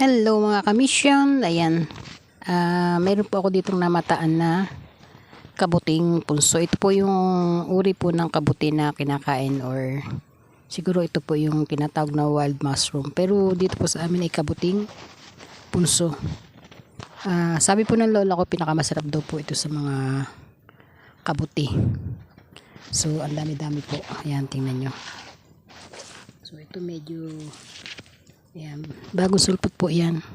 Hello mga kamisyon. Ayan. Ah, mayroon po ako ditong namataan na kabuting punso. Ito po yung uri po ng kabuti na kinakain or siguro ito po yung tinatawag na wild mushroom. Pero dito po sa amin ay kabuting punso. Ah, sabi po ng lola ko pinakamasarap daw po ito sa mga kabuti. So, ang dami-dami po. Ayan, tingnan nyo. So, ito medyo Ayan. Bagong sulpot po yan.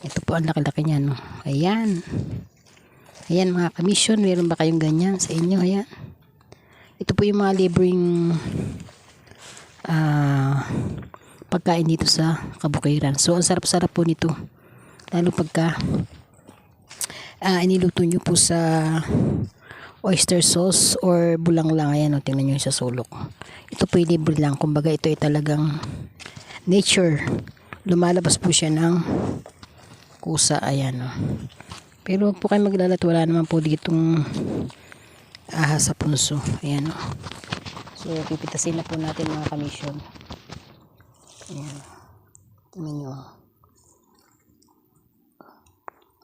Ito po ang laki-laki niya. No? Ayan. Ayan mga kamisyon. Meron ba kayong ganyan sa inyo? Ayan. Ito po yung mga libreng ah, pagkain dito sa kabukiran. So, ang sarap-sarap po nito. Lalo pagka ah, iniluto nyo po sa oyster sauce or bulang lang. Ayan, o, tingnan nyo sa sulok. Ito po yung libre lang. Kumbaga, ito ay talagang nature. Lumalabas po siya ng kusa. Ayan, o. Pero po kayo maglalat, wala naman po ditong ahas sa punso. Ayan, o. So, pipitasin na po natin mga kamisyon. Ayan. Tingnan nyo.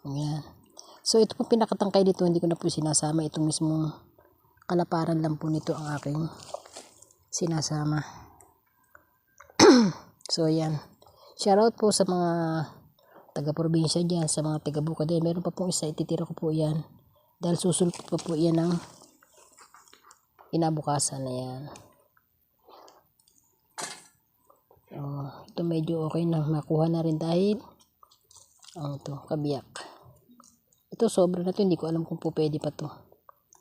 Ayan. So, ito po pinakatangkay dito. Hindi ko na po sinasama. Itong mismong kalaparan lang po nito ang aking sinasama. So, ayan. Shoutout po sa mga taga-probinsya dyan, sa mga taga-buka din. Meron pa pong isa, ititira ko po yan. Dahil susulpot pa po yan ng inabukasan na yan. Oh, ito medyo okay na makuha na rin dahil ang to kabiyak. Ito sobra na to, hindi ko alam kung po pwede pa to.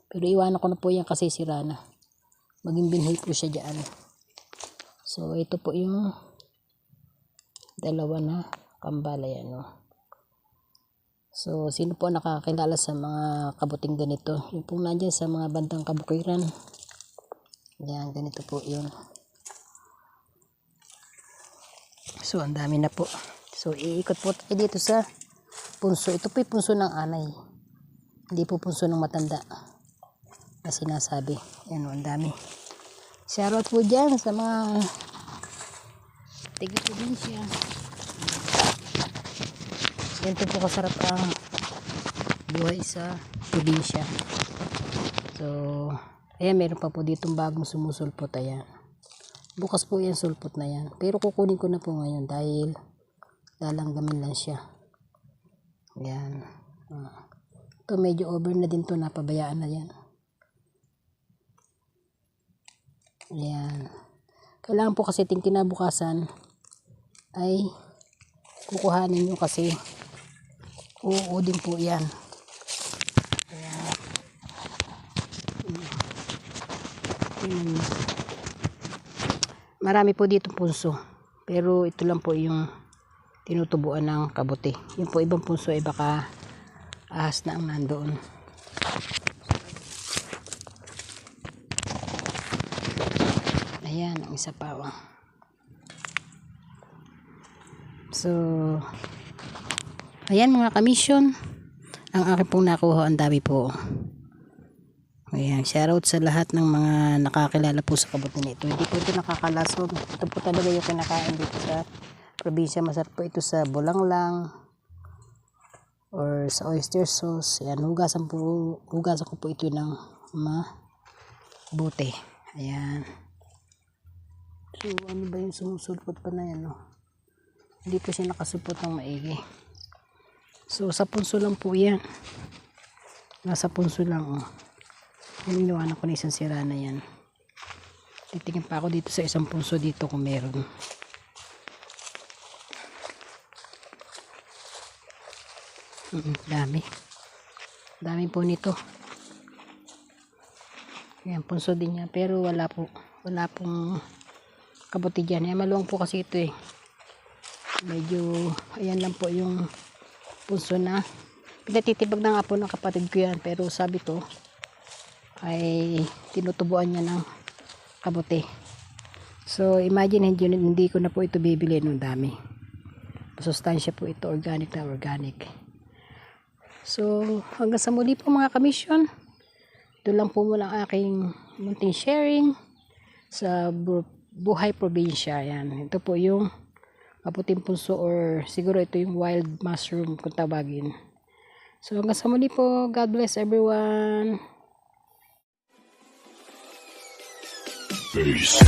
Pero iwanan ko na po yan kasi sira na. Maging binhi po siya dyan. So ito po yung dalawa na kambala yan. No? So sino po nakakilala sa mga kabuting ganito? Yung pong nandyan sa mga bandang kabukiran. Yan, ganito po yun. So, ang dami na po. So, iikot po tayo dito sa punso. Ito po yung punso ng anay. Hindi po punso ng matanda. Na sinasabi. Yan ang dami. Shoutout po dyan sa mga tigi-probinsya. Ganito po kasarap ang buhay sa probinsya. So, ayan, meron pa po ditong bagong sumusulpot. Ayan. Bukas po yan sulpot na yan. Pero kukunin ko na po ngayon dahil lalanggamin lang siya. Ayan. Ah. Ito medyo over na din to napabayaan na yan. Ayan. Kailangan po kasi ting kinabukasan ay kukuhanin nyo kasi oo din po yan. Ayan. Tingnan nyo. Marami po dito punso. Pero ito lang po yung tinutubuan ng kabuti. Yung po ibang punso ay baka ahas na ang nandoon. Ayan, ang isa pa. Oh. So, ayan mga kamisyon. Ang aking pong nakuha, ang dami po. Ayan, shoutout sa lahat ng mga nakakilala po sa kabuti nito. Hindi po ito nakakalason. Ito po talaga yung kinakain dito sa probinsya. Masarap po ito sa bulanglang or sa oyster sauce. Ayan, hugasan po, hugasan ko po ito ng mabuti. Ayan. So, ano ba yung sumusulpot pa na yan, no? Hindi po siya nakasupot ng maigi. So, sa punso lang po yan. Nasa punso lang, oh. Yung iniwanan ko na isang sira na yan. Titingin pa ako dito sa isang punso dito kung meron. Mm, dami. Dami po nito. Yan, punso din niya. Pero wala po. Wala pong kabuti dyan. Yan, maluwang po kasi ito eh. Medyo, ayan lang po yung punso na. Pinatitibag na nga po ng kapatid ko yan. Pero sabi to, ay tinutubuan niya ng kabuti. So, imagine hindi, ko na po ito bibili ng dami. Masustansya po ito, organic na organic. So, hanggang sa muli po mga kamisyon. Ito lang po muna ang aking munting sharing sa bu- buhay probinsya. Yan. Ito po yung aputing punso or siguro ito yung wild mushroom kung tawagin. So hanggang sa muli po. God bless everyone. Peace.